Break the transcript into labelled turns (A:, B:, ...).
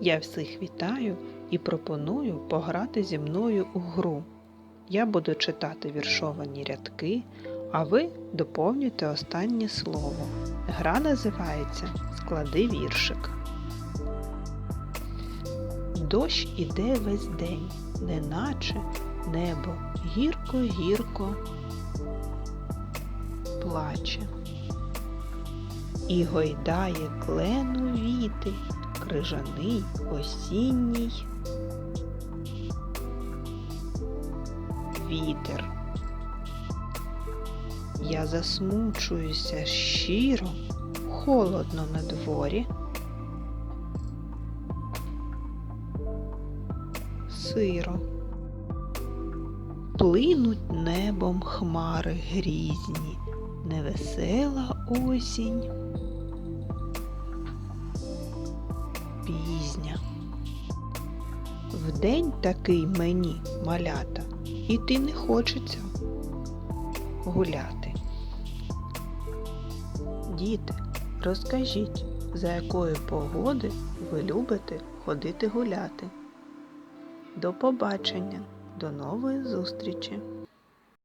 A: Я всіх вітаю і пропоную пограти зі мною у гру. Я буду читати віршовані рядки, а ви доповнюєте останнє слово. Гра називається Склади віршик. Дощ іде весь день, неначе небо гірко-гірко плаче. І гойдає клену віти, крижаний осінній вітер. Я засмучуюся щиро, холодно на дворі. Сиро. Плинуть небом хмари грізні, невесела осінь. Пізня. Вдень такий мені, малята, іти не хочеться гуляти. Діти, розкажіть, за якої погоди ви любите ходити гуляти. До побачення, до нової зустрічі!